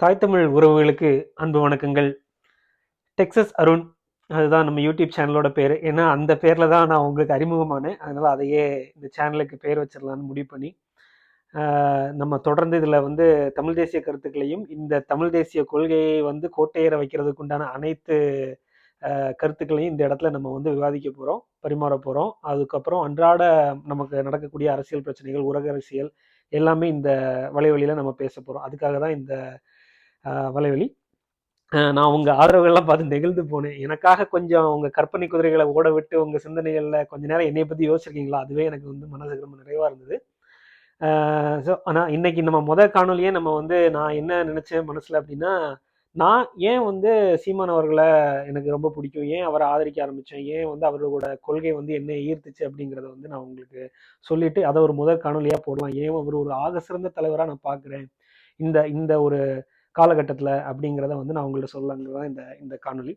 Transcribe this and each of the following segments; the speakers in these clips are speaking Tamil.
தாய் தமிழ் உறவுகளுக்கு அன்பு வணக்கங்கள். டெக்ஸஸ் அருண் அதுதான் நம்ம யூடியூப் சேனலோட பேர். ஏன்னா அந்த பேரில் தான் நான் உங்களுக்கு அறிமுகமானேன். அதனால் அதையே இந்த சேனலுக்கு பேர் வச்சிடலான்னு முடிவு பண்ணி நம்ம தொடர்ந்து இதில் வந்து தமிழ் தேசிய கருத்துக்களையும் இந்த தமிழ் தேசிய கொள்கையை வந்து கோட்டையேற வைக்கிறதுக்கு உண்டான அனைத்து கருத்துக்களையும் இந்த இடத்துல நம்ம வந்து விவாதிக்க போகிறோம் பரிமாற போகிறோம் அதுக்கப்புறம் அன்றாட நமக்கு நடக்கக்கூடிய அரசியல் பிரச்சனைகள் உலக அரசியல் எல்லாமே இந்த வலைவழியில் நம்ம பேச போகிறோம் அதுக்காக தான் இந்த வலைவலி. நான் உங்க ஆதரவுகள்லாம் பார்த்து நெகிழ்ந்து போனேன். எனக்காக கொஞ்சம் உங்க கற்பனை குதிரைகளை ஓட விட்டு உங்க சிந்தனைகளில் கொஞ்ச நேரம் என்னை பத்தி யோசிச்சிருக்கீங்களா? அதுவே எனக்கு வந்து மனசுக்கு ரொம்ப நிறைவா இருந்தது. ஸோ ஆனால் இன்னைக்கு நம்ம முதல் காணொலியே நம்ம வந்து நான் என்ன நினைச்சேன் மனசுல அப்படின்னா நான் ஏன் வந்து சீமான் அவர்களை எனக்கு ரொம்ப பிடிக்கும்? ஏன் அவரை ஆதரிக்க ஆரம்பிச்சேன்? ஏன் வந்து அவரோட கொள்கை வந்து என்ன ஈர்த்துச்சு அப்படிங்கிறத வந்து நான் உங்களுக்கு சொல்லிட்டு அதை ஒரு முதல் காணொலியா போடுவேன். ஏன் அவர் ஒரு ஆக சிறந்த தலைவராக நான் பார்க்குறேன். இந்த இந்த ஒரு காலகட்டத்தில் அப்படிங்கிறத வந்து நான் உங்கள்ட்ட சொல்லலாங்கிறது தான் இந்த இந்த காணொலி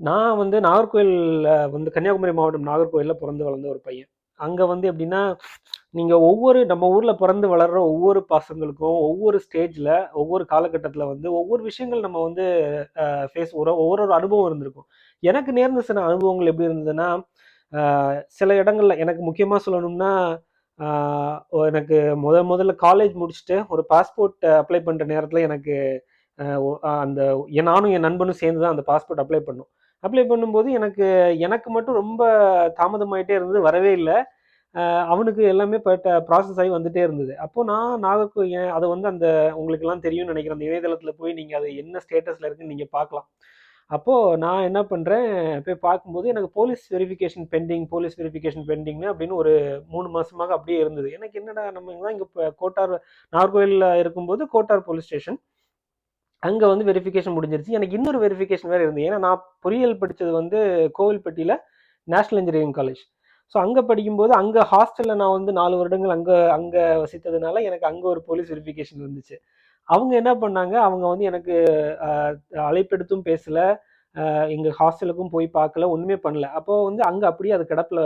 நான் வந்து நாகர்கோயிலில் வந்து கன்னியாகுமரி மாவட்டம் நாகர்கோயிலில் பிறந்து வளர்ந்த ஒரு பையன். அங்கே வந்து எப்படின்னா நீங்கள் ஒவ்வொரு நம்ம ஊரில் பிறந்து வளர்கிற ஒவ்வொரு பசங்களுக்கும் ஒவ்வொரு ஸ்டேஜில் ஒவ்வொரு காலகட்டத்தில் வந்து ஒவ்வொரு விஷயங்கள் நம்ம வந்து ஃபேஸ் ஒரு ஒவ்வொரு ஒரு அனுபவம் இருந்திருக்கும். எனக்கு நேர்ந்த சில அனுபவங்கள் எப்படி இருந்ததுன்னா சில இடங்களில் எனக்கு முக்கியமாக சொல்லணும்னா எனக்கு முத முதல்ல காலேஜ் முடிச்சுட்டு ஒரு பாஸ்போர்ட் அப்ளை பண்ணுற நேரத்தில் எனக்கு அந்த என் நானும் என் நண்பனும் சேர்ந்து தான் அந்த பாஸ்போர்ட் அப்ளை பண்ணோம். அப்ளை பண்ணும்போது எனக்கு எனக்கு மட்டும் ரொம்ப தாமதமாயிட்டே இருந்தது வரவே இல்லை. அவனுக்கு எல்லாமே ப்ராசஸ் ஆகி வந்துட்டே இருந்தது. அப்போது நான் நாகர்கோயில் அதை வந்து அந்த உங்களுக்கெல்லாம் தெரியும்னு நினைக்கிறேன். அந்த இணையதளத்தில் போய் நீங்கள் அது என்ன ஸ்டேட்டஸில் இருக்குன்னு நீங்கள் பார்க்கலாம். அப்போது நான் என்ன பண்ணுறேன் போய் பார்க்கும்போது எனக்கு police verification pending police verification பெண்டிங்னு அப்படின்னு ஒரு மூணு மாதமாக அப்படியே இருந்தது. எனக்கு என்னடா நம்ம தான் இங்கே கோட்டார் நார்கோயிலில் இருக்கும்போது கோட்டார் போலீஸ் ஸ்டேஷன் அங்கே வந்து வெரிஃபிகேஷன் முடிஞ்சிருச்சு. எனக்கு இன்னொரு வெரிஃபிகேஷன் வேறு இருந்தது. ஏன்னா நான் பொறியியல் படித்தது வந்து கோவில்பட்டியில் நேஷ்னல் இன்ஜினியரிங் காலேஜ் ஸோ அங்கே படிக்கும்போது அங்கே ஹாஸ்டலில் நான் வந்து நாலு வருடங்கள் அங்கே அங்கே வசித்ததுனால எனக்கு அங்கே ஒரு போலீஸ் வெரிஃபிகேஷன் இருந்துச்சு அவங்க என்ன பண்ணாங்க அவங்க வந்து எனக்கு அழைப்பெடுத்தும் பேசலை. எங்கள் ஹாஸ்டலுக்கும் போய் பார்க்கல ஒன்றுமே பண்ணல. அப்போது வந்து அங்கே அப்படியே அது கிடப்பில்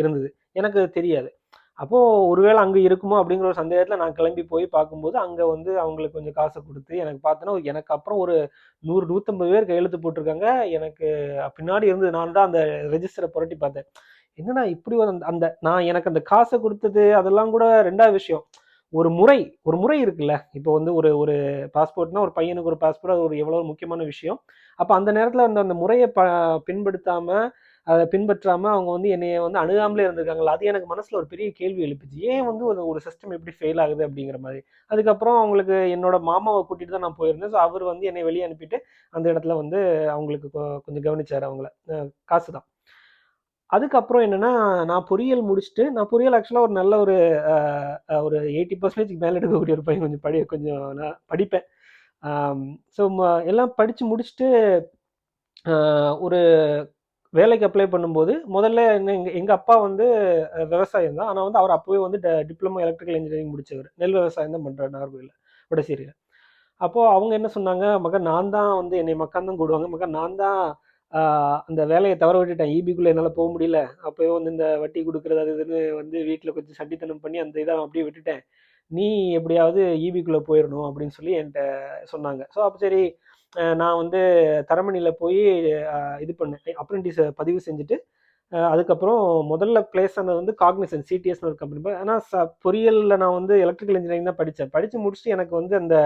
இருந்தது. எனக்கு தெரியாது. அப்போது ஒருவேளை அங்கே இருக்குமோ அப்படிங்கிற ஒரு சந்தேகத்தில் நான் கிளம்பி போய் பார்க்கும்போது அங்கே வந்து அவங்களுக்கு கொஞ்சம் காசை கொடுத்து எனக்கு பார்த்தோன்னா எனக்கு அப்புறம் ஒரு நூறு நூற்றம்பது பேர் கையெழுத்து போட்டிருக்காங்க. எனக்கு பின்னாடி இருந்து நான் தான் அந்த ரெஜிஸ்டரை புரட்டி பார்த்தேன். என்னன்னா இப்படி ஒரு அந்த நான் எனக்கு அந்த காசை கொடுத்தது அதெல்லாம் கூட ரெண்டாவது விஷயம். ஒரு முறை ஒரு முறை இருக்குல்ல. இப்போ வந்து ஒரு ஒரு பாஸ்போர்ட்னா ஒரு பையனுக்கு ஒரு பாஸ்போர்ட் அது ஒரு எவ்வளோ முக்கியமான விஷயம். அப்போ அந்த நேரத்தில் அந்த அந்த முறையை ப பின்படுத்தாம அதை பின்பற்றாமல் அவங்க வந்து என்னைய வந்து அணுகாமலே இருந்திருக்காங்களா அது எனக்கு மனசில் ஒரு பெரிய கேள்வி எழுப்பிச்சு. ஏன் வந்து ஒரு ஒரு சிஸ்டம் எப்படி ஃபெயில் ஆகுது அப்படிங்கிற மாதிரி? அதுக்கப்புறம் அவங்களுக்கு என்னோட மாமாவை கூட்டிட்டு தான் நான் போயிருந்தேன். ஸோ அவர் வந்து என்னை வெளியே அனுப்பிட்டு அந்த இடத்துல வந்து அவங்களுக்கு கொ- கொஞ்சம் கவனிச்சார் அவங்கள. காசு தான். அதுக்கப்புறம் என்னென்னா நான் பொறியியல் முடிச்சுட்டு நான் பொரியல் ஆக்சுவலாக ஒரு நல்ல ஒரு ஒரு எயிட்டி பர்சன்டேஜ்க்கு மேலே எடுக்கக்கூடிய ஒரு பையன் கொஞ்சம் படி கொஞ்சம் நான் படிப்பேன். ஸோ எல்லாம் படித்து முடிச்சுட்டு ஒரு வேலைக்கு அப்ளை பண்ணும்போது முதல்ல என்ன எங்கள் எங்கள் அப்பா வந்து விவசாயம் தான். ஆனால் வந்து அவர் அப்போவே வந்து டிப்ளமோ எலக்ட்ரிக்கல் இன்ஜினியரிங் முடித்தவர் நெல் விவசாயம் தான் பண்ணுறாரு நாகர்கோயிலில் வடசேரியில். அப்போது அவங்க என்ன சொன்னாங்க மகன் நான் தான் வந்து என்னை மக்கான் தான் கூடுவாங்க. மகன் நான் தான் அந்த வேலையை தவற விட்டுட்டேன். ஈபிக்குள்ளே என்னால் போக முடியல. அப்போயே வந்து இந்த வட்டி கொடுக்குறது அது இதுன்னு வந்து வீட்டில் கொஞ்சம் சட்டித்தனம் பண்ணி அந்த இதை அப்படியே விட்டுட்டேன். நீ எப்படியாவது ஈபிக்குள்ளே போயிடணும் அப்படின்னு சொல்லி என்கிட்ட சொன்னாங்க. ஸோ அப்போ சரி நான் வந்து தரமணியில் போய் இது பண்ணேன். அப்ரெண்டிஸை பதிவு செஞ்சுட்டு அதுக்கப்புறம் முதல்ல பிளேஸ் ஆனது வந்து காக்னிசன் சிடிஎஸ்னு ஒரு கம்பெனி ஆனால் ச பொறியியலில் நான் வந்து எலக்ட்ரிக்கல் இன்ஜினியரிங் தான் படித்தேன் படித்து முடிச்சுட்டு எனக்கு வந்து அந்த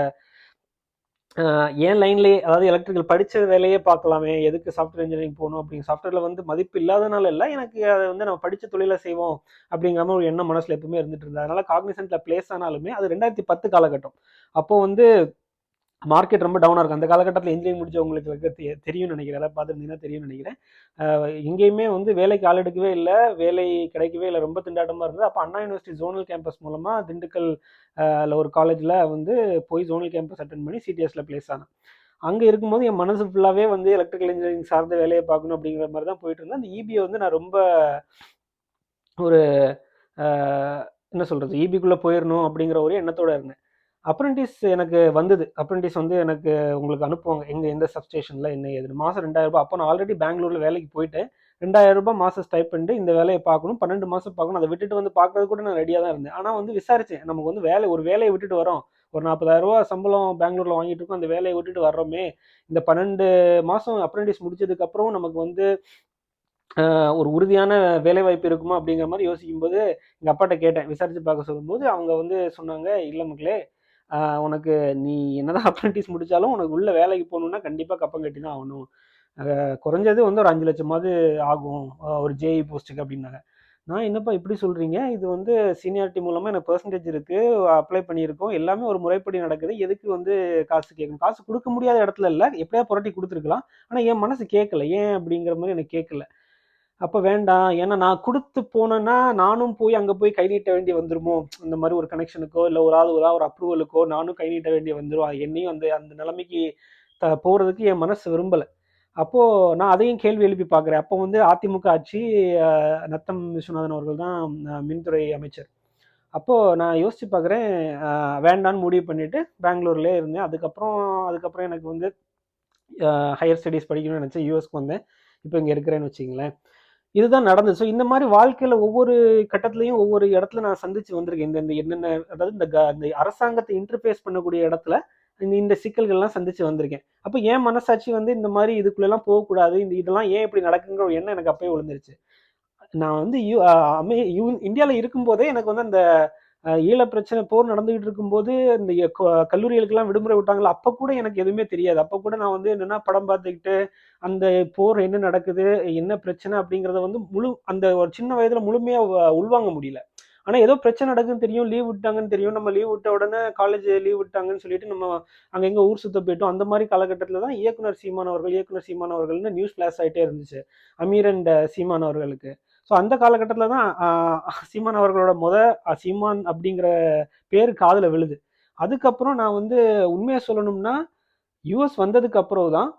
ஏன் லைன்லேயே அதாவது எலக்ட்ரிக்கல் படித்த வேலையே பார்க்கலாமே எதுக்கு சாஃப்ட்வேர் இன்ஜினியரிங் போகணும் அப்படின்னு சாஃப்ட்வேரில் வந்து மதிப்பு இல்லாதனால இல்லை எனக்கு அதை வந்து நம்ம படித்த தொழிலை செய்வோம் அப்படிங்கிற மாதிரி ஒரு எண்ணம் மனசில் எப்பவுமே இருந்துட்டு இருந்தது. அதனால காக்னிசன்ட்டில் பிளேஸ் ஆனாலுமே அது ரெண்டாயிரத்தி பத்து காலகட்டம். அப்போது வந்து மார்க்கெட் ரொம்ப டவுனாக இருக்கும் அந்த காலகட்டத்தில் இன்ஜினியரிங் முடிச்சவங்களுக்கு தெரியும் தெரியும்னு நினைக்கிறேன். எல்லாம் பார்த்துருந்தீங்கன்னா தெரியும்னு நினைக்கிறேன். எங்கேயுமே வந்து வேலைக்கு ஆள் எடுக்கவே இல்லை. வேலை கிடைக்கவே இல்லை. ரொம்ப திண்டாட்டமாக இருந்தது. அப்போ அண்ணா யூனிவர்சிட்டி ஜோனல் கேம்பஸ் மூலமாக திண்டுக்கல் ஒரு காலேஜில் வந்து போய் ஜோனல் கேம்பஸ் அட்டன் பண்ணி சிடிஎஸில் பிளேஸ் ஆனேன். அங்கே இருக்கும்போது என் மனசு ஃபுல்லாகவே வந்து எலக்ட்ரிக்கல் இன்ஜினியரிங் சார்ந்த வேலையை பார்க்கணும் அப்படிங்கிற மாதிரி தான் போயிட்டு இருந்தேன். அந்த இபியை வந்து நான் ரொம்ப ஒரு என்ன சொல்கிறது ஈபிக்குள்ளே போயிடணும் அப்படிங்கிற ஒரு எண்ணத்தோடு இருந்தேன். அப்ரெண்டிஸ் எனக்கு வந்தது. அப்ரெண்டிஸ் வந்து எனக்கு உங்களுக்கு அனுப்புவாங்க. எங்கே எந்த சப்ஸ்டேஷனில் என்ன ஏது மாதம் ரெண்டாயிரம் ரூபாய். அப்போ நான் ஆல்ரெடி பெங்களூரில் வேலைக்கு போயிட்டேன். ரெண்டாயிரம் ரூபாய் மாதம் ஸ்டைப் பண்ணிட்டு இந்த வேலையை பார்க்கணும். பன்னெண்டு மாதம் பார்க்கணும். அதை விட்டுட்டு வந்து பார்க்கறது கூட நான் ரெடியாக தான் இருந்தேன். ஆனால் வந்து விசாரிச்சேன். நமக்கு வந்து வேலை ஒரு வேலையை விட்டுட்டு வரோம் ஒரு நாற்பதாயிரம் ரூபா சம்பளம் பெங்களூரில் வாங்கிட்டு இருக்கோம். அந்த வேலையை விட்டுட்டு வர்றோமே. இந்த பன்னெண்டு மாதம் அப்ரெண்டிஸ் முடிச்சதுக்கப்புறம் நமக்கு வந்து ஒரு உறுதியான வேலைவாய்ப்பு இருக்குமா அப்படிங்கிற மாதிரி யோசிக்கும்போது எங்கள் அப்பாட்ட கேட்டேன். விசாரித்து பார்க்க சொல்லும்போது அவங்க வந்து சொன்னாங்க இல்லை மக்களே உனக்கு நீ என்னதான் அப்ரண்டிஸ் முடித்தாலும் உனக்கு உள்ள வேலைக்கு போகணுன்னா கண்டிப்பாக கப்பம் கட்டி தான் ஆகணும் குறைஞ்சது வந்து ஒரு அஞ்சு லட்சமாவது ஆகும் ஒரு ஜேஇ போஸ்ட்டுக்கு அப்படின்னாங்க. நான் என்னப்பா இப்படி சொல்கிறீங்க இது வந்து சீனியாரிட்டி மூலமாக எனக்கு பர்சன்டேஜ் இருக்குது அப்ளை பண்ணியிருக்கோம் எல்லாமே ஒரு முறைப்படி நடக்குது. எதுக்கு வந்து காசு கேட்கணும்? காசு கொடுக்க முடியாத இடத்துல இல்லை எப்படியா புரட்டி கொடுத்துருக்கலாம். ஆனால் என் மனசு கேட்கல. ஏன் அப்படிங்கிற மாதிரி எனக்கு கேட்கல. அப்போ வேண்டாம். ஏன்னா நான் கொடுத்து போனேன்னா நானும் போய் அங்கே போய் கை நீட்ட வேண்டிய வந்துருமோ? அந்த மாதிரி ஒரு கனெக்ஷனுக்கோ இல்லை ஒரு ஆள் ஒரு ஒரு அப்ரூவலுக்கோ நானும் கை நீட்ட வேண்டிய வந்துடும் என்னையும் அந்த அந்த நிலைமைக்கு த போகிறதுக்கு என் மனசு விரும்பலை. அப்போது நான் அதையும் கேள்வி எழுப்பி பார்க்குறேன். அப்போ வந்து அதிமுக ஆட்சி நத்தம் விஸ்வநாதன் அவர்கள் தான் மின்துறை அமைச்சர். அப்போது நான் யோசித்து பார்க்குறேன். வேண்டான்னு முடிவு பண்ணிவிட்டு பெங்களூர்லேயே இருந்தேன். அதுக்கப்புறம் அதுக்கப்புறம் எனக்கு வந்து ஹையர் ஸ்டடீஸ் படிக்கணும்னு நினச்சேன். யூஎஸ்க்கு வந்தேன். இப்போ இங்கே இருக்கிறேன்னு வச்சிங்களேன் இதுதான் நடந்தது. ஸோ இந்த மாதிரி வாழ்க்கையில் ஒவ்வொரு கட்டத்துலையும் ஒவ்வொரு இடத்துல நான் சந்திச்சு வந்திருக்கேன். இந்த இந்த என்னென்ன அதாவது இந்த இந்த அரசாங்கத்தை இன்டர்ஃபேஸ் பண்ணக்கூடிய இடத்துல இந்த இந்த சிக்கல்கள்லாம் சந்திச்சு வந்திருக்கேன். அப்போ ஏன் மனசாட்சி வந்து இந்த மாதிரி இதுக்குள்ளெல்லாம் போகக்கூடாது. இந்த இதெல்லாம் ஏன் இப்படி நடக்குங்கிற எண்ணம் எனக்கு அப்பயே விழுந்துருச்சு நான் வந்து யூ அமே யூ இந்தியாவில் இருக்கும்போதே எனக்கு வந்து அந்த ஈழ பிரச்சனை போர் நடந்துகிட்டு இருக்கும்போது இந்த கல்லூரிகளுக்கெல்லாம் விடுமுறை விட்டாங்களா? அப்போ கூட எனக்கு எதுவுமே தெரியாது. அப்போ கூட நான் வந்து என்னென்னா படம் பார்த்துக்கிட்டு அந்த போர் என்ன நடக்குது என்ன பிரச்சனை அப்படிங்கிறத வந்து முழு அந்த ஒரு சின்ன வயதில் முழுமையாக உள்வாங்க முடியல. ஆனால் ஏதோ பிரச்சனை நடக்குன்னு தெரியும் லீவ் விட்டாங்கன்னு தெரியும் நம்ம லீவ் விட்ட உடனே காலேஜ் லீவ் விட்டாங்கன்னு சொல்லிட்டு நம்ம அங்கே எங்கே ஊர் சுத்த போயிட்டோம் அந்த மாதிரி காலகட்டத்தில் தான் இயக்குனர் சீமான் அவர்கள் இயக்குனர் சீமான் அவர்கள்னு நியூஸ் ஃபிளாஷ் ஆகிட்டே இருந்துச்சு. அமீர் அண்ட் சீமான் அவர்களுக்கு. ஸோ அந்த காலகட்டத்தில் தான் சீமான் அவர்களோட முத சீமான் அப்படிங்கிற பேர் காதில் விழுது. அதுக்கப்புறம் நான் வந்து உண்மையை சொல்லணும்னா யூஎஸ் வந்ததுக்கு அப்புறம் தான்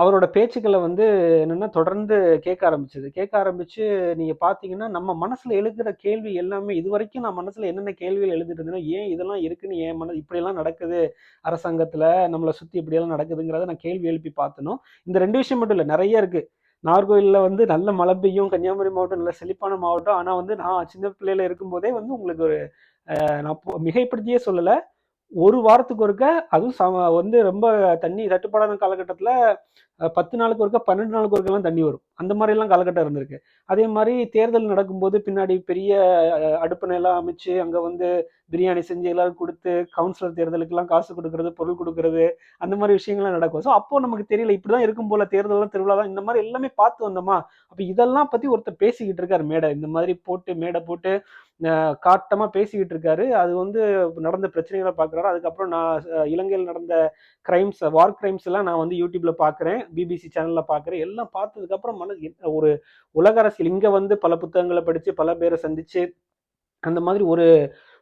அவரோட பேச்சுக்களை வந்து என்னென்னா தொடர்ந்து கேட்க ஆரம்பிச்சது. கேட்க ஆரம்பித்து நீங்கள் பார்த்தீங்கன்னா நம்ம மனசில் எழுதுகிற கேள்வி எல்லாமே இது வரைக்கும் நான் மனசில் என்னென்ன கேள்விகள் எழுதிட்டு இருந்தேன்னா ஏன் இதெல்லாம் இருக்குன்னு ஏன் மன இப்படியெல்லாம் நடக்குது அரசாங்கத்தில் நம்மளை சுற்றி இப்படியெல்லாம் நடக்குதுங்கிறத நான் கேள்வி எழுப்பி பார்த்தனும் இந்த ரெண்டு விஷயம் மட்டும் இல்லை நிறைய இருக்குது நாகர்கோவிலில் வந்து நல்ல மழை பெய்யும் கன்னியாகுமரி மாவட்டம் நல்ல செழிப்பான மாவட்டம். ஆனால் வந்து நான் சின்ன பிள்ளையில இருக்கும்போதே வந்து உங்களுக்கு ஒரு நான் மிகைப்படுத்தியே சொல்லலை. ஒரு வாரத்துக்கு ஒருக்க அதுவும் சம வந்து ரொம்ப தண்ணி தட்டுப்பாடான காலகட்டத்தில் பத்து நாளுக்கு ஒருக்க பன்னெண்டு நாளுக்கு ஒருக்கெல்லாம் தண்ணி வரும். அந்த மாதிரிலாம் காலகட்டம் இருந்திருக்கு. அதே மாதிரி தேர்தல் நடக்கும்போது பின்னாடி பெரிய அடுப்பணையெல்லாம் அமைச்சு அங்கே வந்து பிரியாணி செஞ்சு எல்லாரும் கொடுத்து கவுன்சிலர் தேர்தலுக்கெல்லாம் காசு கொடுக்கறது பொருள் கொடுக்கறது அந்த மாதிரி விஷயங்கள்லாம் நடக்கும். ஸோ அப்போ நமக்கு தெரியல இப்படி தான் இருக்கும் போல தேர்தலாம் திருவிழா தான் இந்த மாதிரி எல்லாமே பார்த்து வந்தோமா? அப்போ இதெல்லாம் பற்றி ஒருத்தர் பேசிக்கிட்டு இருக்காரு மேடை. இந்த மாதிரி போட்டு மேடை போட்டு காட்டமாக பேசிக்கிட்டு இருக்காரு. அது வந்து நடந்த பிரச்சனைகளை பார்க்குறாரு. அதுக்கப்புறம் நான் இலங்கையில் நடந்த கிரைம்ஸ் வார் கிரைம்ஸ் எல்லாம் நான் வந்து யூடியூப்ல பார்க்குறேன் பிபிசி சேனலில் பார்க்குறேன் எல்லாம் பார்த்ததுக்கப்புறம் மன ஒரு உலக அரசியல் இங்கே வந்து பல புத்தகங்களை படித்து பல பேரை சந்தித்து அந்த மாதிரி ஒரு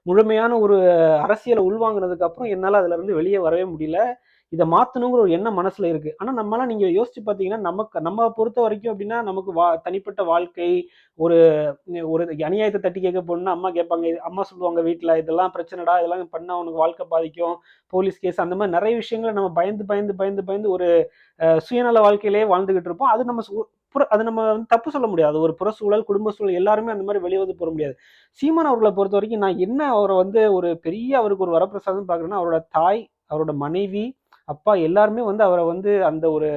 முழுமையான ஒரு அரசியலை உள்வாங்கினதுக்கு அப்புறம் என்னால் அதுலேருந்து வெளியே வரவே முடியல. இதை மாற்றணுங்கிற ஒரு எண்ணம் மனசில் இருக்குது ஆனால் நம்மளாம் நீங்கள் யோசிச்சு பார்த்தீங்கன்னா நமக்கு நம்ம பொறுத்த வரைக்கும் அப்படின்னா நமக்கு வா தனிப்பட்ட வாழ்க்கை ஒரு ஒரு அநியாயத்தை தட்டி கேட்க போகணும்னா அம்மா கேட்பாங்க அம்மா சொல்லுவாங்க வீட்டில் இதெல்லாம் பிரச்சனைடா இதெல்லாம் பண்ணால் உனக்கு வாழ்க்கை பாதிக்கும். போலீஸ் கேஸ் அந்த மாதிரி நிறைய விஷயங்களை நம்ம பயந்து பயந்து பயந்து பயந்து ஒரு சுயநல வாழ்க்கையிலேயே வாழ்ந்துகிட்டு இருப்போம். அது நம்ம புற அது நம்ம வந்து தப்பு சொல்ல முடியாது. ஒரு புற சூழல் குடும்ப சூழல் எல்லாருமே அந்த மாதிரி வெளியே வந்து போக முடியாது. சீமான் அவர்களை பொறுத்த வரைக்கும் நான் என்ன அவரை வந்து ஒரு பெரிய அவருக்கு ஒரு வரப்பிரசாதம் பார்க்குறேன்னா அவரோட தாய் அவரோட மனைவி அப்பா எல்லாருமே வந்து அவரை வந்து அந்த ஒரு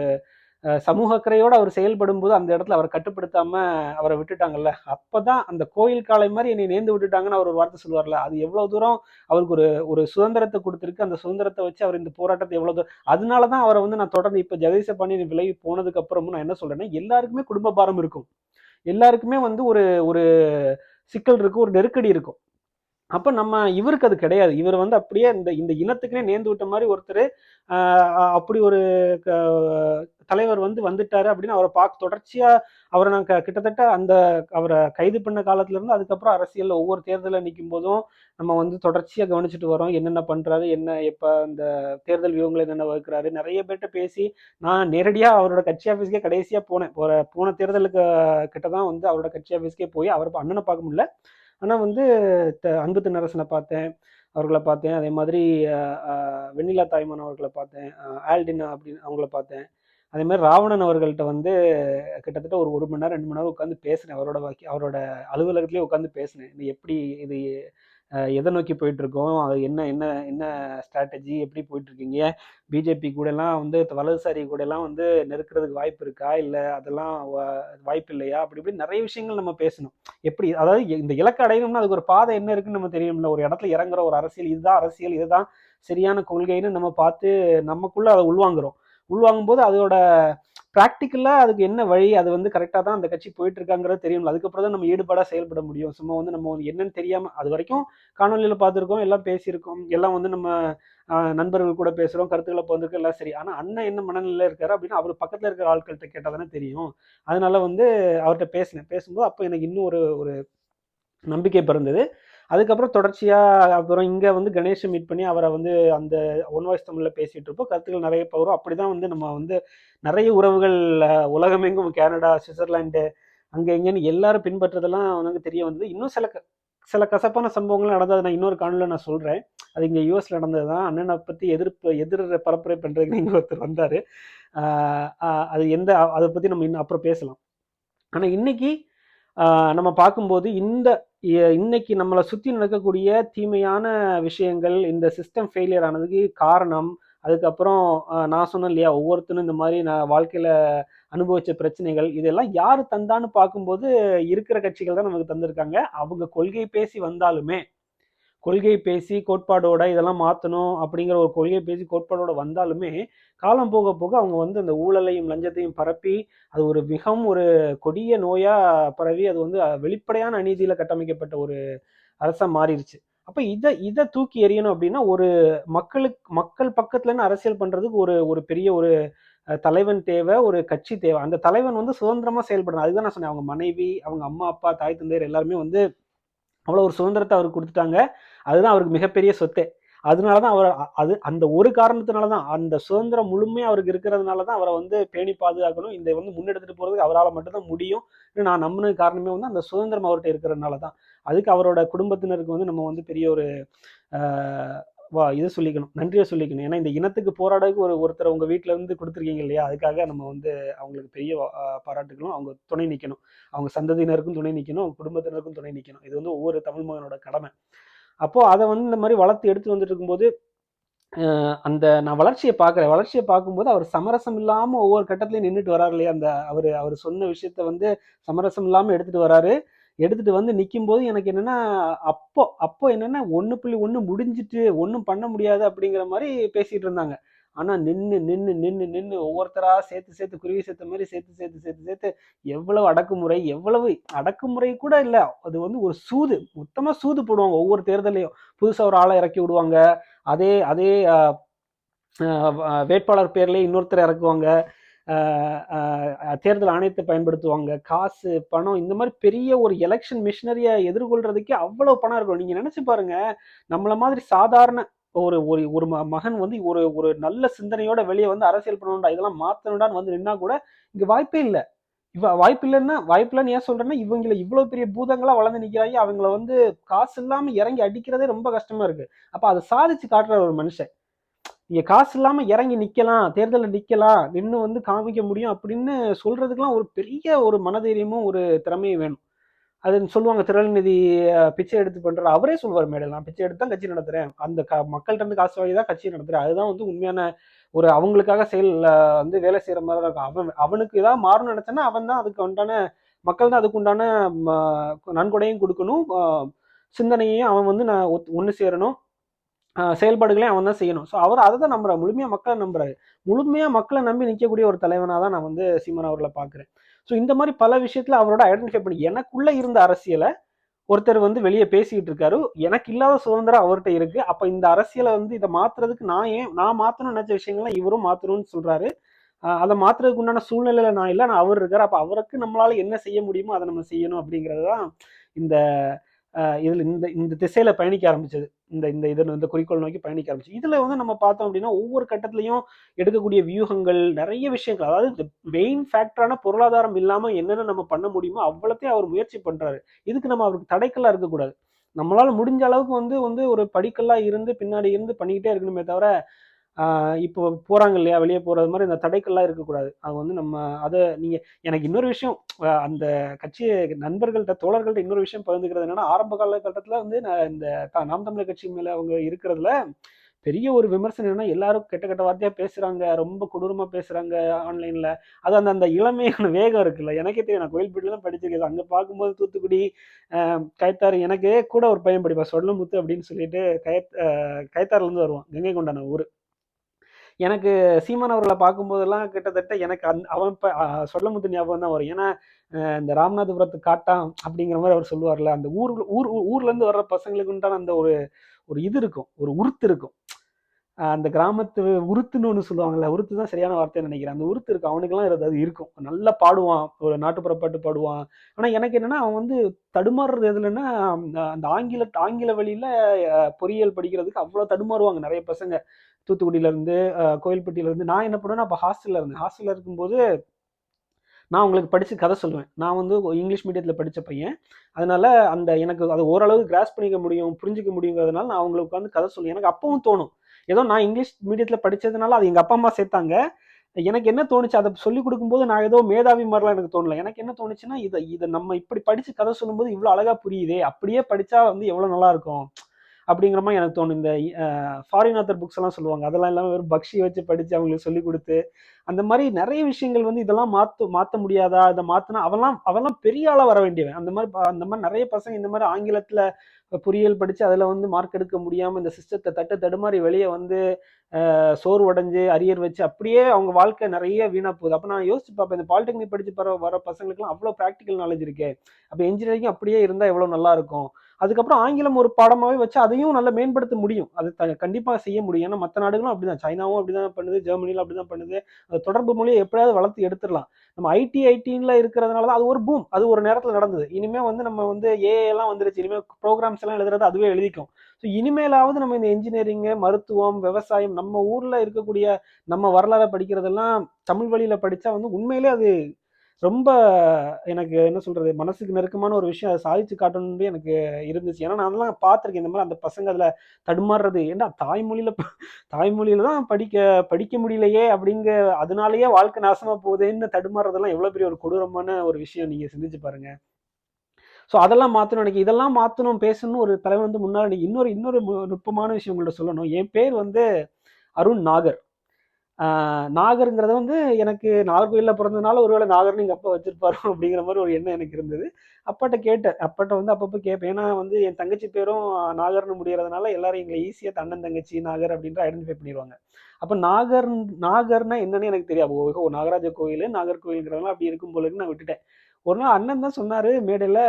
சமூக அக்கறையோடு அவர் செயல்படும் போது அந்த இடத்துல அவரை கட்டுப்படுத்தாம அவரை விட்டுட்டாங்கல்ல? அப்பதான் அந்த கோயில் காலை மாதிரி என்னை நேர்ந்து விட்டுட்டாங்கன்னு அவர் ஒரு வார்த்தை சொல்லுவார்ல அது எவ்வளவு தூரம் அவருக்கு ஒரு ஒரு சுதந்திரத்தை கொடுத்துருக்கு அந்த சுதந்திரத்தை வச்சு அவர் இந்த போராட்டத்தை எவ்வளவு தூரம் அதனால தான் அவரை வந்து நான் தொடர்ந்து இப்போ ஜெகதீச பாண்டியன் விலகி போனதுக்கு அப்புறமும் நான் என்ன சொல்றேன்னா எல்லாருக்குமே குடும்ப பாரம் இருக்கும். எல்லாருக்குமே வந்து ஒரு ஒரு சிக்கல் இருக்கும் ஒரு நெருக்கடி இருக்கும். அப்போ நம்ம இவருக்கு அது கிடையாது. இவர் வந்து அப்படியே இந்த இந்த இனத்துக்குனே நேர்ந்து விட்ட மாதிரி ஒருத்தர் அப்படி ஒரு தலைவர் வந்து வந்துட்டாரு அப்படின்னு அவரை பார்க்க தொடர்ச்சியா அவரை நான் கிட்டத்தட்ட அந்த அவரை கைது பண்ண காலத்துல இருந்து அதுக்கப்புறம் அரசியல்ல ஒவ்வொரு தேர்தலில் நிற்கும் போதும் நம்ம வந்து தொடர்ச்சியா கவனிச்சுட்டு வரோம். என்னென்ன பண்றாரு என்ன இப்போ அந்த தேர்தல் வியூகங்களை என்னென்ன வகுக்கிறாரு நிறைய பேர்கிட்ட பேசி நான் நேரடியா அவரோட கட்சி ஆஃபீஸ்க்கே கடைசியா போனேன். ஒரு போன தேர்தலுக்கு கிட்ட தான் வந்து அவரோட கட்சி ஆஃபீஸ்க்கே போய் அவர் அண்ணனை பார்க்க முடியல. ஆனால் வந்து அன்பு தின்னரசனை பார்த்தேன் அவர்களை பார்த்தேன். அதே மாதிரி வெண்ணிலா தாய்மான் அவர்களை பார்த்தேன் ஆல்டினா அப்படின்னு அவங்கள பார்த்தேன். அதே மாதிரி ராவணன் அவர்கள்ட்ட வந்து கிட்டத்தட்ட ஒரு ஒரு மணி நேரம் ரெண்டு மணி நேரம் உட்காந்து பேசினேன். அவரோட வாக்கி அவரோட அலுவலகத்துலேயே உட்காந்து பேசினேன். இது எப்படி இது எதை நோக்கி போயிட்டுருக்கோம்? அது என்ன என்ன என்ன ஸ்ட்ராட்டஜி எப்படி போயிட்டுருக்கீங்க? பிஜேபி கூட எல்லாம் வந்து வலதுசாரி கூடலாம் வந்து நெருக்கிறதுக்கு வாய்ப்பு இருக்கா? இல்லை அதெல்லாம் வாய்ப்பு இல்லையா? அப்படி இப்படி நிறைய விஷயங்கள் நம்ம பேசணும். எப்படி அதாவது இந்த இலக்கு அடையணும்னா அதுக்கு ஒரு பாதை என்ன இருக்குன்னு நம்ம தெரியும்ல ஒரு இடத்துல இறங்குற ஒரு அரசியல் இதுதான் அரசியல் இதுதான் சரியான கொள்கைன்னு நம்ம பார்த்து நமக்குள்ள அதை உள்வாங்குறோம். உள்வாங்கும் போது அதோட ப்ராக்டிக்கலாக அதுக்கு என்ன வழி அது வந்து கரெக்டாக தான் அந்த கட்சி போயிட்டு இருக்காங்கிறது தெரியும் அதுக்கப்புறம் தான் நம்ம ஈடுபாடாக செயல்பட முடியும். சும்மா வந்து நம்ம வந்து என்னன்னு தெரியாமல் அது வரைக்கும் காணொலியில் பார்த்துருக்கோம் எல்லாம் பேசியிருக்கோம். எல்லாம் வந்து நம்ம நண்பர்கள் கூட பேசுகிறோம் கருத்துக்களை பகிர்ந்துக்க எல்லாம் சரி. ஆனால் அண்ணன் என்ன மனநிலையில் இருக்காரு அப்படின்னா அவர் பக்கத்தில் இருக்கிற ஆட்கள்கிட்ட கேட்டால் தானே தெரியும். அதனால வந்து அவர்கிட்ட பேசினேன். பேசும்போது அப்போ எனக்கு இன்னும் ஒரு ஒரு நம்பிக்கை பிறந்தது. அதுக்கப்புறம் தொடர்ச்சியாக அப்புறம் இங்கே வந்து கணேஷை மீட் பண்ணி அவரை வந்து அந்த ஒன் வாய்ஸ் தமிழில் பேசிகிட்டு இருப்போம். கருத்துக்கள் நிறைய பவரும் அப்படி தான் வந்து நம்ம வந்து நிறைய உறவுகள் உலகமெங்கும் கேனடா சுவிட்சர்லாண்டு அங்கே எங்கேன்னு எல்லாரும் பின்பற்றதெல்லாம் எனக்கு தெரிய வந்தது. இன்னும் சில க- சில கசப்பான சம்பவங்கள் நடந்தது நான் இன்னொரு காணொலியில் நான் சொல்கிறேன் அது இங்கே யூஎஸில் நடந்தது தான் அண்ணனை பற்றி எதிர்ப்பு எதிர் பரப்புரை பண்ணுறதுக்கு இங்கே ஒருத்தர் வந்தார். அது எந்த அதை பற்றி நம்ம இன்னும் அப்புறம் பேசலாம். ஆனால் இன்னைக்கு நம்ம பார்க்கும்போது இந்த இன்னைக்கு நம்மளை சுற்றி நடக்கக்கூடிய தீமையான விஷயங்கள் இந்த சிஸ்டம் ஃபெயிலியர் ஆனதுக்கு காரணம் அதுக்கப்புறம் நான் சொன்னேன் இல்லையா ஒவ்வொருத்தரும் இந்த மாதிரி நான் வாழ்க்கையில் அனுபவிச்ச பிரச்சனைகள் இதெல்லாம் யார் தந்தான்னு பார்க்கும்போது இருக்கிற கட்சிகள் தான் நமக்கு தந்திருக்காங்க. அவங்க கொள்கை பேசி வந்தாலுமே கொள்கை பேசி கோட்பாடோட இதெல்லாம் மாற்றணும் அப்படிங்கிற ஒரு கொள்கை பேசி கோட்பாடோட வந்தாலுமே காலம் போக போக அவங்க வந்து அந்த ஊழலையும் லஞ்சத்தையும் பரப்பி அது ஒரு மிகவும் ஒரு கொடிய நோயாக பரவி அது வந்து வெளிப்படையான அநீதியில் கட்டமைக்கப்பட்ட ஒரு அரசாக மாறிடுச்சு. அப்போ இதை இதை தூக்கி எறியணும் அப்படின்னா ஒரு மக்களுக்கு மக்கள் பக்கத்துலன்னு அரசியல் பண்ணுறதுக்கு ஒரு ஒரு பெரிய ஒரு தலைவன் தேவை ஒரு கட்சி தேவை. அந்த தலைவன் வந்து சுதந்திரமாக செயல்படணும். அதுதான் நான் சொன்னேன். அவங்க மனைவி அவங்க அம்மா அப்பா தாய் தந்தையர் எல்லாருமே வந்து அவ்வளோ ஒரு சுதந்திரத்தை அவருக்கு கொடுத்துட்டாங்க. அதுதான் அவருக்கு மிகப்பெரிய சொத்தே. அதனால தான் அவர் அது அந்த ஒரு காரணத்தினால தான் அந்த சுதந்திரம் முழுமையாக அவருக்கு இருக்கிறதுனால தான் அவரை வந்து பேணி பாதுகாக்கணும். இந்த வந்து முன்னெடுத்துட்டு போகிறதுக்கு அவரால் மட்டும்தான் முடியும். நான் நம்பினது காரணமே வந்து அந்த சுதந்திரம் அவர்கிட்ட இருக்கிறதுனால தான் அதுக்கு அவரோட குடும்பத்தினருக்கு வந்து நம்ம வந்து பெரிய ஒரு வா இதை சொல்லிக்கணும் நன்றியை சொல்லிக்கணும். ஏன்னா இந்த இனத்துக்கு போராடக்கு ஒரு ஒருத்தர் உங்கள் வீட்டில் இருந்து கொடுத்துருக்கீங்க இல்லையா? அதுக்காக நம்ம வந்து அவங்களுக்கு பெரிய பாராட்டுகளும் அவங்க துணை நிற்கணும் அவங்க சந்ததியினருக்கும் துணை நிற்கணும் அவங்க குடும்பத்தினருக்கும் துணை நிற்கணும் இது வந்து ஒவ்வொரு தமிழ் மகனோட கடமை. அப்போது அதை வந்து இந்த மாதிரி வளர்த்து எடுத்து வந்துட்டு இருக்கும்போது அந்த நான் வளர்ச்சியை பார்க்குறேன். வளர்ச்சியை பார்க்கும்போது அவர் சமரசம் இல்லாமல் ஒவ்வொரு கட்டத்துலையும் நின்றுட்டு வராரு இல்லையா? அந்த அவர் அவர் சொன்ன விஷயத்த வந்து சமரசம் இல்லாமல் எடுத்துகிட்டு வராரு. எடுத்துட்டு வந்து நிற்கும் போது எனக்கு என்னென்னா அப்போ அப்போ என்னென்னா ஒன்று புள்ளி ஒன்று முடிஞ்சிட்டு ஒன்றும் பண்ண முடியாது அப்படிங்கிற மாதிரி பேசிகிட்டு இருந்தாங்க. ஆனால் நின்று நின்று நின்று நின்று ஒவ்வொருத்தராக சேர்த்து சேர்த்து குருவி சேர்த்த மாதிரி சேர்த்து சேர்த்து சேர்த்து சேர்த்து எவ்வளவு அடக்குமுறை எவ்வளவு அடக்குமுறை கூட இல்லை. அது வந்து ஒரு சூது. மொத்தமாக சூது போடுவாங்க ஒவ்வொரு தேர்தலையும். புதுசாக ஒரு ஆளை இறக்கி விடுவாங்க. அதே அதே வேட்பாளர் பேர்லேயே இன்னொருத்தர் இறக்குவாங்க. தேர்தல் ஆணையத்தை பயன்படுத்துவாங்க. காசு பணம் இந்த மாதிரி பெரிய ஒரு எலெக்ஷன் மிஷினரியை எதிர்கொள்றதுக்கே அவ்வளவு பணம் இருக்கும். நீங்க நினைச்சு பாருங்க நம்மள மாதிரி சாதாரண ஒரு ஒரு ஒரு ம- மகன் வந்து ஒரு ஒரு நல்ல சிந்தனையோட வெளியே வந்து அரசியல் பண்ணணும்டா இதெல்லாம் மாற்றணும்டான்னு வந்து நின்னா கூட இங்க வாய்ப்பே இல்லை. இவ வாய்ப்பு இல்லைன்னா வாய்ப்பு இல்லைன்னு ஏன் சொல்றேன்னா இவங்களை இவ்வளவு பெரிய பூதங்களா வளர்ந்து நிக்கிறாங்க அவங்கள வந்து காசு இல்லாம இறங்கி அடிக்கிறதே ரொம்ப கஷ்டமா இருக்கு. அப்ப அதை சாதிச்சு காட்டுற ஒரு மனுஷன். நீங்கள் காசு இல்லாமல் இறங்கி நிற்கலாம் தேர்தலில் நிற்கலாம் நின்று வந்து காமிக்க முடியும் அப்படின்னு சொல்கிறதுக்கெலாம் ஒரு பெரிய ஒரு மனதைரியமும் ஒரு திறமையும் வேணும். அது சொல்லுவாங்க திரள்நிதி பிச்சை எடுத்து பண்ணுற அவரே சொல்லுவார் மேடம் நான் பிச்சை எடுத்து தான் கட்சி நடத்துகிறேன் அந்த க மக்கள்கிட்ட இருந்து காசு வாங்கி தான் கட்சி நடத்துகிறேன் அதுதான் வந்து உண்மையான ஒரு அவங்களுக்காக செயல் வந்து வேலை செய்கிற மாதிரி தான் இருக்கும். அவன் அவனுக்கு ஏதாவது மாறணும்னு நினைச்சானா அவன் தான் அதுக்கு உண்டான மக்கள் தான் அதுக்கு உண்டான ம, நன்கொடையும் கொடுக்கணும். சிந்தனையையும் அவன் வந்து நான் ஒன்று சேரணும். செயல்பாடுகளையும் அவன் தான் செய்யணும். ஸோ அவர் அதை தான் நம்புறாரு. முழுமையாக மக்களை நம்புறாரு. முழுமையாக மக்களை நம்பி நிற்கக்கூடிய ஒரு தலைவனாக தான் நான் வந்து சீமான் அவர்களை பார்க்குறேன். ஸோ இந்த மாதிரி பல விஷயத்தில் அவரோட ஐடென்டிஃபை பண்ணி எனக்குள்ளே இருந்த அரசியலை ஒருத்தர் வந்து வெளியே பேசிக்கிட்டு இருக்காரு. எனக்கு இல்லாத சுதந்திரம் அவர்கிட்ட இருக்கு. அப்போ இந்த அரசியலை வந்து இதை மாத்துறதுக்கு நான் ஏன் நான் மாற்றணும்னு நினச்ச விஷயங்கள்லாம் இவரும் மாற்றணும்னு சொல்றாரு. அதை மாத்துறதுக்கு உண்டான சூழ்நிலையில நான் இல்லை. நான் அவர் இருக்கார். அப்போ அவருக்கு நம்மளால என்ன செய்ய முடியுமோ அதை நம்ம செய்யணும் அப்படிங்கிறது தான் இந்த இதில் இந்த இந்த திசையில் பயணிக்க ஆரம்பிச்சது. இந்த இந்த இதை இந்த குறிக்கோள் நோக்கி பயணிக்க ஆரம்பிச்சு இதில் வந்து நம்ம பார்த்தோம் அப்படின்னா ஒவ்வொரு கட்டத்துலையும் எடுக்கக்கூடிய வியூகங்கள் நிறைய விஷயங்கள். அதாவது இந்த மெயின் ஃபேக்டரான பொருளாதாரம் இல்லாமல் என்னென்ன நம்ம பண்ண முடியுமோ அவ்வளோத்தையும் அவர் முயற்சி பண்ணுறாரு இதுக்கு நம்ம அவருக்கு தடைக்கெல்லாம் இருக்கக்கூடாது. நம்மளால் முடிஞ்ச அளவுக்கு வந்து வந்து ஒரு படிக்கல்லா இருந்து பின்னாடி இருந்து பண்ணிக்கிட்டே இருக்கணுமே தவிர இப்போ போகிறாங்க இல்லையா? வெளியே போகிறது மாதிரி இந்த தடைக்கல்லாம் இருக்கக்கூடாது. அது வந்து நம்ம அதை நீங்கள் எனக்கு இன்னொரு விஷயம் அந்த கட்சி நண்பர்கள்ட்ட தோழர்கள்ட்ட இன்னொரு விஷயம் பகிர்ந்துக்கிறது என்னென்னா ஆரம்ப காலகட்டத்தில் வந்து நான் இந்த த- நாம் தமிழர் கட்சி மேலே அவங்க இருக்கிறதுல பெரிய ஒரு விமர்சனம் என்னன்னா எல்லாரும் கெட்ட கெட்ட வார்த்தையா பேசுறாங்க ரொம்ப கொடூரமா பேசுறாங்க ஆன்லைன்ல. அது அந்த அந்த இளமையான வேகம் இருக்குல்ல. எனக்கே தெரியும். நான் கோயில்பட்டில தான் படிச்சிருக்கேன். அங்க பார்க்கும்போது தூத்துக்குடி ஆஹ் கயத்தாறு எனக்கு கூட ஒரு பையன் படிப்பா சொல்லமுத்து அப்படின்னு சொல்லிட்டு கயத் ஆஹ் கயத்தாறுல இருந்து வருவான். கங்கை கொண்டான ஊர். எனக்கு சீமான் அவர்களை பார்க்கும்போதெல்லாம் கிட்டத்தட்ட எனக்கு அந் அவன் இப்போ சொல்லமுத்து ஞாபகம் தான் வரும். ஏன்னா இந்த ராமநாதபுரத்து காட்டான் அப்படிங்கிற மாதிரி அவர் சொல்லுவார்ல அந்த ஊர் ஊர் ஊர்லேருந்து வர்ற பசங்களுக்கு உண்டான அந்த ஒரு ஒரு இது இருக்கும் ஒரு உருத்து இருக்கும். அந்த கிராமத்து உருத்துன்னு ஒன்று சொல்லுவாங்கல்ல உருத்து தான் சரியான வார்த்தைன்னு நினைக்கிறேன். அந்த உருத்து இருக்கும் அவனுக்கெல்லாம் அது இருக்கும். நல்லா பாடுவான் ஒரு நாட்டுப்புற பாட்டு பாடுவான். ஆனால் எனக்கு என்னன்னா அவன் வந்து தடுமாறுறது எதுலன்னா அந்த ஆங்கில ஆங்கில வழியில பொறியியல் படிக்கிறதுக்கு அவ்வளோ தடுமாறுவாங்க நிறைய பசங்க. தூத்துக்குடியிலேருந்து கோயில்பட்டியிலேருந்து நான் என்ன பண்ணுவேன்னா அப்போ ஹாஸ்டலில் இருந்தேன். ஹாஸ்டலில் இருக்கும்போது நான் உங்களுக்கு படித்து கதை சொல்லுவேன். நான் வந்து இங்கிலீஷ் மீடியத்தில் படித்த பையன். அதனால் அந்த எனக்கு அது ஓரளவு கிராஸ் பண்ணிக்க முடியும் புரிஞ்சுக்க முடியுங்கிறதுனால நான் அவங்களுக்கு உட்காந்து கதை சொல்லுவேன். எனக்கு அப்பவும் தோணும். ஏதோ நான் இங்கிலீஷ் மீடியத்தில் படிச்சதுனால அது எங்கள் அப்பா அம்மா சேர்த்தாங்க. எனக்கு என்ன தோணுச்சு? அதை சொல்லிக் கொடுக்கும்போது நான் ஏதோ மேதாவி மாதிரிலாம் எனக்கு தோணல. எனக்கு என்ன தோணுச்சுன்னா இதை இதை நம்ம இப்படி படிச்சு கதை சொல்லும்போது இவ்வளோ அழகா புரியுதே அப்படியே படிச்சா வந்து எவ்வளோ நல்லா இருக்கும்? அப்படிங்கிற மாதிரி எனக்கு தோணும் இந்த ஃபாரின் ஆத்தர் புக்ஸ் எல்லாம் சொல்லுவாங்க. அதெல்லாம் இல்லாமல் வெறும் பக்ஷி வச்சு படித்து அவங்களுக்கு சொல்லி கொடுத்து அந்த மாதிரி நிறைய விஷயங்கள் வந்து இதெல்லாம் மாற்று மாற்ற முடியாதா? இதை மாற்றினா அவெல்லாம் அவெல்லாம் பெரிய ஆளாக வர வேண்டியவன். அந்த மாதிரி அந்த மாதிரி நிறைய பசங்க இந்த மாதிரி ஆங்கிலத்தில் பொறியியல் படித்து அதில் வந்து மார்க் எடுக்க முடியாமல் இந்த சிஸ்டத்தை தட்டு தடுமாறி வெளியே வந்து சோறு சோர்வடைஞ்சு அரியர் வச்சு அப்படியே அவங்க வாழ்க்கை நிறைய வீணாக போகுது. அப்போ நான் யோசிச்சு பார்ப்பேன். இந்த பாலிடெக்னிக் படித்து வர வர பசங்களுக்குலாம் அவ்வளோ ப்ராக்டிக்கல் நாலேஜ் இருக்கே. அப்போ இன்ஜினியரிங் அப்படியே இருந்தால் எவ்வளோ நல்லா இருக்கும்? அதுக்கப்புறம் ஆங்கிலம் ஒரு பாடமாகவே வச்சு அதையும் நல்லா மேம்படுத்த முடியும். அது த- செய்ய முடியும். ஏன்னா மற்ற நாடுகளும் அப்படிதான். சைனாவும் அப்படிதான் பண்ணுது. ஜெர்மனிலும் அப்படிதான் பண்ணுது. அந்த தொடர்பு மொழியை எப்படியாவது வளர்த்து எடுத்துடலாம். நம்ம ஐடி ஐடின்ல இருக்கிறதுனால தான் அது ஒரு பூம் அது ஒரு நேரத்தில் நடந்தது. இனிமே வந்து நம்ம வந்து ஏஐ எல்லாம் வந்துருச்சு. இனிமேல் ப்ரோக்ராம்ஸ் எல்லாம் எழுதுறது அதுவே எழுதிக்கும். ஸோ இனிமேலாவது நம்ம இந்த இன்ஜினியரிங்கு மருத்துவம் விவசாயம் நம்ம ஊரில் இருக்கக்கூடிய நம்ம வரலாறை படிக்கிறதெல்லாம் தமிழ் வழியில் படித்தா வந்து உண்மையிலே அது ரொம்ப எனக்கு என்ன சொல்றது மனசுக்கு நெருக்கமான ஒரு விஷயம். அதை சாதிச்சு காட்டணும்னு எனக்கு இருந்துச்சு. ஏன்னா நான் அதெல்லாம் பார்த்துருக்கேன். இந்த மாதிரி அந்த பசங்க அதில் தடுமாறுறது. ஏன்னா தாய்மொழியில் தாய்மொழியில் தான் படிக்க படிக்க முடியலையே அப்படிங்க அதனாலயே வாழ்க்கை நாசமாக போகுதுன்னு தடுமாறுறதெல்லாம் எவ்வளோ பெரிய ஒரு கொடூரமான ஒரு விஷயம் நீங்கள் சிந்திச்சு பாருங்க. ஸோ அதெல்லாம் மாற்றணும் எனக்கு இதெல்லாம் மாற்றணும் பேசணும் ஒரு தலைவர் வந்து முன்னாடி இன்னொரு இன்னொரு மு- நுட்பமான விஷயம் உங்கள்கிட்ட சொல்லணும். என் பேர் வந்து அருண் நாகர். நாகருங்கிறத வந்து எனக்கு நாகர்கோயிலில் பிறந்ததுனால ஒருவேளை நாகர்னு எங்கள் அப்பா வச்சிருப்பாரோ அப்படிங்கிற மாதிரி ஒரு எண்ணம் எனக்கு இருந்தது. அப்பாட்ட கேட்டேன். அப்பாட்ட வந்து அப்பப்போ கேட்பேன். ஏன்னா வந்து என் தங்கச்சி பேரும் நாகர்னு முடியறதுனால எல்லாரும் எங்களை ஈஸியாக தன்னன் தங்கச்சி நாகர் அப்படின்ற ஐடென்டிஃபை பண்ணிடுவாங்க. அப்போ நாகர் நாகர்னா என்னன்னு எனக்கு தெரியாது. ஓ நாகராஜ கோயில் நாகர்கோயிலுங்கிறதெல்லாம் அப்படி இருக்கும் போல நான் விட்டுட்டேன். ஒரு நாள் அண்ணன் தான் சொன்னார் மேடையில்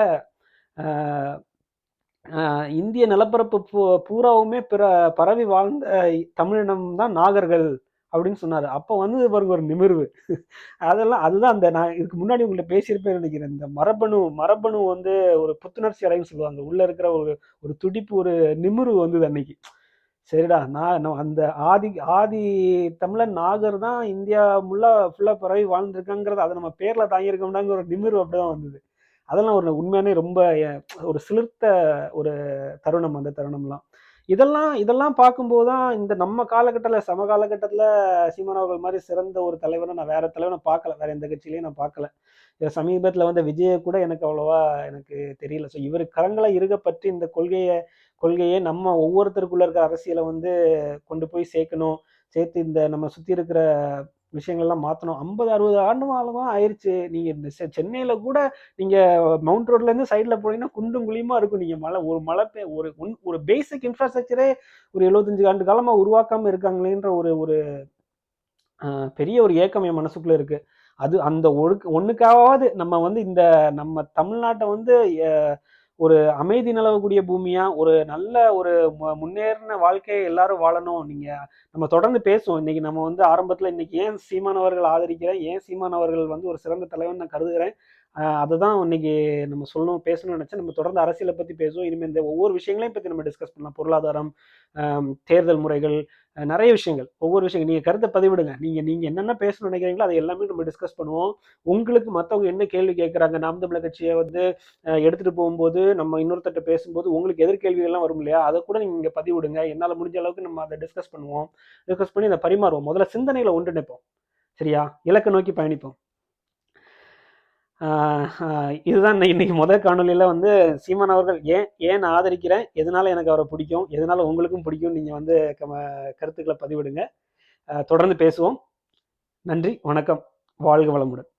இந்திய நிலப்பரப்பு பூ- பூராவுமே பிற பரவி வாழ்ந்த தமிழினம் தான் நாகர்கள். அப்படின்னு சொன்னார். அப்போ வந்து பாருங்க ஒரு நிமிர்வு. அதெல்லாம் அதுதான் அந்த நான் இதுக்கு முன்னாடி உங்கள்கிட்ட பேசியிருப்பேன் நினைக்கிறேன். இந்த மரபணு மரபணு வந்து ஒரு புத்துணர்ச்சி அடைன்னு சொல்லுவாங்க. உள்ளே இருக்கிற ஒரு ஒரு துடிப்பு ஒரு நிமிர்வு வந்தது அன்னைக்கு. சரிடா நான் நம்ம அந்த ஆதி ஆதி தமிழன் நாகர் தான் இந்தியா முல்லா ஃபுல்லாக பரவி வாழ்ந்துருக்காங்கிறது அதை நம்ம பேரில் தாங்கியிருக்கோம்னாங்கிற ஒரு நிமிர்வு அப்படி தான் வந்தது. அதெல்லாம் ஒரு உண்மையானே ரொம்ப ஒரு சிலிர்த்த ஒரு தருணம் அந்த தருணம்லாம். இதெல்லாம் இதெல்லாம் பார்க்கும்போது தான் இந்த நம்ம காலகட்டத்தில் சம காலகட்டத்தில் சீமான் அவர்கள் மாதிரி சிறந்த ஒரு தலைவரை நான் வேற தலைவனை பார்க்கல. வேற எந்த கட்சியிலையும் நான் பார்க்கல. சமீபத்தில் வந்த விஜயை கூட எனக்கு அவ்வளோவா எனக்கு தெரியல. ஸோ இவர் கரங்களை இருக பற்றி இந்த கொள்கையை கொள்கையை நம்ம ஒவ்வொருத்தருக்குள்ள இருக்கிற அரசியலை வந்து கொண்டு போய் சேர்க்கணும். சேர்த்து இந்த நம்ம சுற்றி இருக்கிற விஷயங்கள்லாம் மாற்றணும் ஐம்பது அறுபது ஆண்டு காலமா ஆயிருச்சு. நீங்கள் இந்த செ- சென்னையில கூட நீங்கள் மவுண்ட் ரோட்லேருந்து சைடில் போனீங்கன்னா குண்டும் குழியுமா இருக்கும். நீங்கள் மழை ஒரு மழை பெய் ஒரு உன்- ஒரு பேசிக் இன்ஃப்ராஸ்ட்ரக்சரே ஒரு எழுபத்தஞ்சு ஆண்டு காலமாக உருவாக்காமல் இருக்காங்களேன்ற ஒரு ஒரு பெரிய ஒரு ஏக்கம் என் மனசுக்குள்ள இருக்கு. அது அந்த ஒழுக்கு ஒண்ணுக்காவது நம்ம வந்து இந்த நம்ம தமிழ்நாட்டை வந்து ஒரு அமைதி நிலவக்கூடிய பூமியா? ஒரு நல்ல ஒரு முன்னேறின வாழ்க்கையை எல்லாரும் வாழணும். நீங்க நம்ம தொடர்ந்து பேசுவோம். இன்னைக்கு நம்ம வந்து ஆரம்பத்துல இன்னைக்கு ஏன் சீமானவர்கள் ஆதரிக்கிறேன்? ஏன் சீமானவர்கள் வந்து ஒரு சிறந்த தலைவன் நான் கருதுகிறேன்? அதுதான் இன்னைக்கு நம்ம சொல்லணும் பேசணும்னு நினச்சா நம்ம தொடர்ந்து அரசியலை பற்றி பேசுவோம். இனிமேல் இந்த ஒவ்வொரு விஷயங்களையும் பற்றி நம்ம டிஸ்கஸ் பண்ணலாம். பொருளாதாரம் தேர்தல் முறைகள் நிறைய விஷயங்கள். ஒவ்வொரு விஷயங்கள். நீங்கள் கருத்தை பதிவிடுங்க. நீங்கள் நீங்கள் என்னென்ன பேசணும்னு நினைக்கிறீங்களோ அதை எல்லாமே நம்ம டிஸ்கஸ் பண்ணுவோம். உங்களுக்கு மற்றவங்க என்ன கேள்வி கேட்குறாங்க நாம் தமிழர் கட்சியை வந்து எடுத்துகிட்டு போகும்போது நம்ம இன்னொருத்தட்ட பேசும்போது உங்களுக்கு எதிர்கேள்விகள்லாம் வரும் இல்லையா? அதை கூட நீங்கள் இங்கே பதிவிடுங்க. என்னால் முடிஞ்ச அளவுக்கு நம்ம அதை டிஸ்கஸ் பண்ணுவோம். டிஸ்கஸ் பண்ணி அதை பரிமாறுவோம். முதல்ல சிந்தனைகளை ஒன்றிணைப்போம். சரியா? இலக்கை நோக்கி பயணிப்போம். இதுதான் இன்னைக்கு முதல் காணொலியில் வந்து சீமான் அவர்கள் ஏன் ஏன் நான் ஆதரிக்கிறேன்? எதனால எனக்கு அவரை பிடிக்கும்? எதனால உங்களுக்கும் பிடிக்கும் நீங்கள் வந்து கம கருத்துக்களை பதிவிடுங்க. தொடர்ந்து பேசுவோம். நன்றி வணக்கம். வாழ்க வளமுடன்.